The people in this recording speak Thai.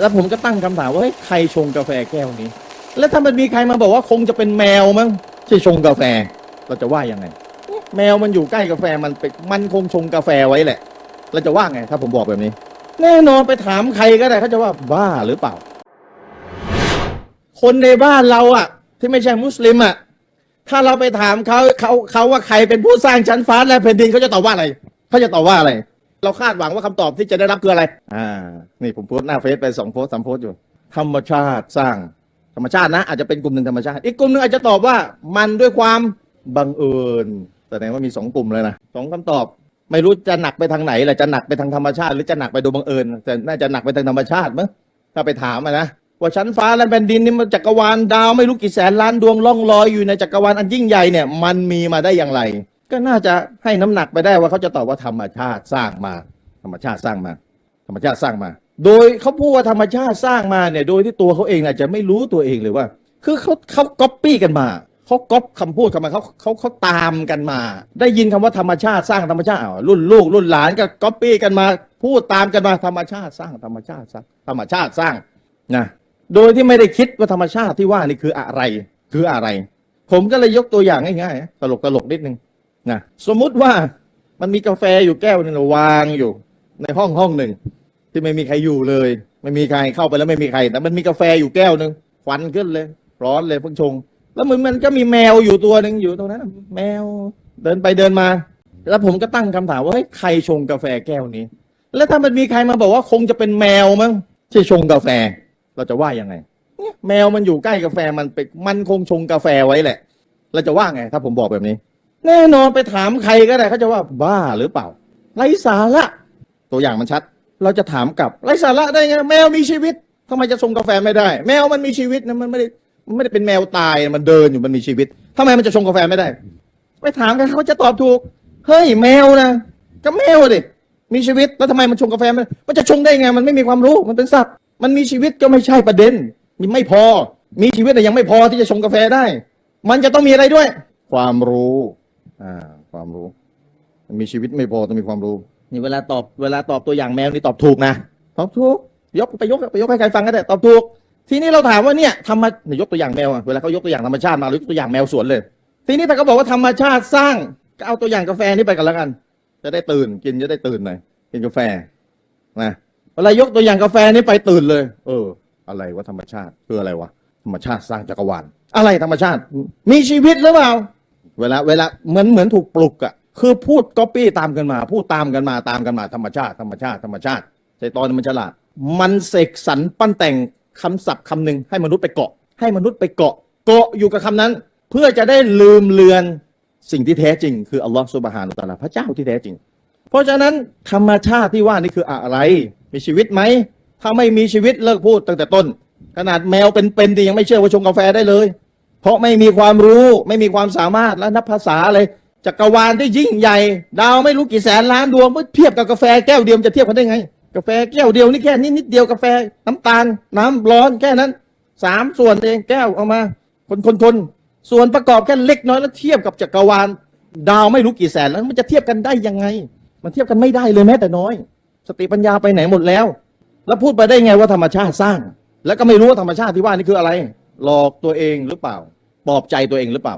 แล้วผมก็ตั้งคำถามว่าเฮ้ยใครชงกาแฟแก้วนี้ แล้วถ้ามันมีใครมาบอกว่าคงจะเป็นแมวมั้งที่ชงกาแฟ เราจะว่ายังไง แมวมันอยู่ใกล้กาแฟมันไปมันคงชงกาแฟไว้แหละ เราจะว่าไงถ้าผมบอกแบบนี้ แน่นอนไปถามใครก็ได้เขาจะว่าบ้าหรือเปล่า คนในบ้านเราอะที่ไม่ใช่มุสลิมอะถ้าเราไปถามเขาเขาเขาว่าใครเป็นผู้สร้างชั้นฟ้าและแผ่นดินเขาจะตอบว่าอะไรเขาจะตอบว่าอะไร เราคาดหวังว่าคำตอบที่จะได้รับคืออะไร อ่า นี่ผมโพสต์หน้าเฟซไปสองโพสต์สามโพสต์อยู่ ธรรมชาติสร้างธรรมชาตินะ อาจจะเป็นกลุ่มหนึ่งธรรมชาติ อีกกลุ่มหนึ่งอาจจะตอบว่ามันด้วยความบังเอิญแสดงว่ามีสองกลุ่มเลยนะสองคำตอบ ไม่รู้จะหนักไปทางไหนแหละจะหนักไปทางธรรมชาติ หรือจะหนักไปโดยบังเอิญแต่น่าจะหนักไปทางธรรมชาติมั้งถ้าไปถามอะนะว่าชั้นฟ้าและแผ่นดินนี่มันจักรวาลดาวไม่รู้กี่แสนล้านดวงล่องลอยอยู่ในจักรวาลอันยิ่งใหญ่เนี่ยมันมีมาได้อย่างไร ก็น่าจะให้น้ำหนักไปได้ว่าเขาจะตอบว่าธรรมชาติสร้างมา ธรรมชาติสร้างมา ธรรมชาติสร้างมา โดยเขาพูดว่าธรรมชาติสร้างมาเนี่ย โดยที่ตัวเขาเองอาจจะไม่รู้ตัวเองเลยว่า คือเขาเขาก๊อปปี้กันมาเขาก๊อปคำพูดกันมาเขาเขาเขาตามกันมา ได้ยินคำว่าธรรมชาติสร้างธรรมชาติอ้าวรุ่นลูกรุ่นหลานก็ก๊อปปี้กันมา พูดตามกันมาธรรมชาติสร้างธรรมชาติสร้างธรรมชาติสร้างนะโดยที่ไม่ได้คิดว่าธรรมชาติที่ว่านี่คืออะไร คืออะไร ผมก็เลยยกตัวอย่างง่ายๆตลกตลกๆนิดนึง นะสมมุติว่ามันมีกาแฟอยู่แก้วหนึงวางอยู่ ในห้องห้องหนึ่ง ที่ไม่มีใครอยู่เลย ไม่มีใครเข้าไปแล้วไม่มีใคร แต่มันมีกาแฟอยู่แก้วหนึ่งควันขึ้นเลย ร้อนเลยเพิ่งชง แล้วมันมันก็มีแมวอยู่ตัวหนึ่งอยู่ตรงนั้นแมวเดินไปเดินมา แล้วผมก็ตั้งคำถามว่าเฮ้ยใครชงกาแฟแก้วนี้ แล้วถ้ามันมีใครมาบอกว่าคงจะเป็นแมวมั้งที่ชงกาแฟ เราจะว่ายังไงแมวมันอยู่ใกล้กาแฟมันไปมันคงชงกาแฟไว้แหละ เราจะว่าไง ถ้าผมบอกแบบนี้ แน่นอนไปถามใครก็ได้เขาจะว่าบ้าหรือเปล่าไร้สาระ ตัวอย่างมันชัด เราจะถามกลับไร้สาระได้ไงแมวมีชีวิตทำไมจะชงกาแฟไม่ได้ แมวมันมีชีวิตนะมันไม่ได้มันไม่ได้เป็นแมวตายมันเดินอยู่มันมีชีวิตทำไมมันจะชงกาแฟไม่ได้ ไปถามกันเขาจะตอบถูกเฮ้ยแมวนะก็แมวดิมีชีวิตแล้วทำไมมันชงกาแฟไม่ได้มันจะชงได้ไง มันไม่มีความรู้มันเป็นสัตว์ มันมีชีวิตก็ไม่ใช่ประเด็นมันไม่พอ มีชีวิตแต่ยังไม่พอที่จะชงกาแฟได้ มันจะต้องมีอะไรด้วย ความรู้ อ่า ความรู้มันมีชีวิตไม่พอต้องมีความรู้นี่เวลาตอบเวลาตอบตัวอย่างแมวนี่ตอบถูกนะตอบถูกยกไปยกไปยกให้ใครฟังก็ได้ตอบถูก ทีนี้เราถามว่าเนี่ยธรรมะเนี่ยยกตัวอย่างแมวอะเวลาเขายกตัวอย่างธรรมชาติมาหรือยกตัวอย่างแมวสวนเลย ทีนี้ถ้าเขาบอกว่าธรรมชาติสร้างก็เอาตัวอย่างกาแฟนี่ไปกันแล้วกัน จะได้ตื่นกินจะได้ตื่นหน่อยกินกาแฟนะเวลายกตัวอย่างกาแฟนี่ไปตื่นเลย เออ อะไรวะธรรมชาติคืออะไรวะธรรมชาติสร้างจักรวาลอะไรธรรมชาติ มีชีวิตหรือเปล่า เวลาเวลาเหมือนเหมือนถูกปลุกอะคือพูดก๊อปปี้ตามกันมา พูดตามกันมาตามกันมาธรรมชาติ ธรรมชาติธรรมชาติใจตอนมันฉลาด มันเสกสรรปั้นแต่งคำศัพท์คำหนึ่งให้มนุษย์ไปเกาะ ให้มนุษย์ไปเกาะ เกาะอยู่กับคำนั้น เพื่อจะได้ลืมเลือนสิ่งที่แท้จริง คืออัลลอฮฺสุบฮานุตะอาลาพระเจ้าที่แท้จริง เพราะฉะนั้นธรรมชาติที่ว่านี่คืออะไร มีชีวิตไหมถ้าไม่มีชีวิตเลิกพูดตั้งแต่ต้น ขนาดแมวเป็นๆที่ยังไม่เชื่อว่าชงกาแฟได้เลย เพราะไม่มีความรู้ไม่มีความสามารถและนับภาษาอะไรจักรวาลที่ยิ่งใหญ่ ดาวไม่รู้กี่แสนล้านดวงเมื่อเทียบกับกาแฟแก้วเดียวจะเทียบกันได้ไง กาแฟแก้วเดียวนี่แค่นิดนิดเดียวกาแฟน้ำตาลน้ำร้อนแค่นั้นสามส่วนเองแก้วเอามาคนคนคนส่วนประกอบแค่เล็กน้อยแล้วเทียบกับจักรวาล ดาวไม่รู้กี่แสนแล้วมันจะเทียบกันได้ยังไง มันเทียบกันไม่ได้เลยแม้แต่น้อย สติปัญญาไปไหนหมดแล้ว แล้วพูดไปได้ไงว่าธรรมชาติสร้าง แล้วก็ไม่รู้ว่าธรรมชาติที่ว่านี่คืออะไร หลอกตัวเองหรือเปล่า ปลอบใจตัวเองหรือเปล่า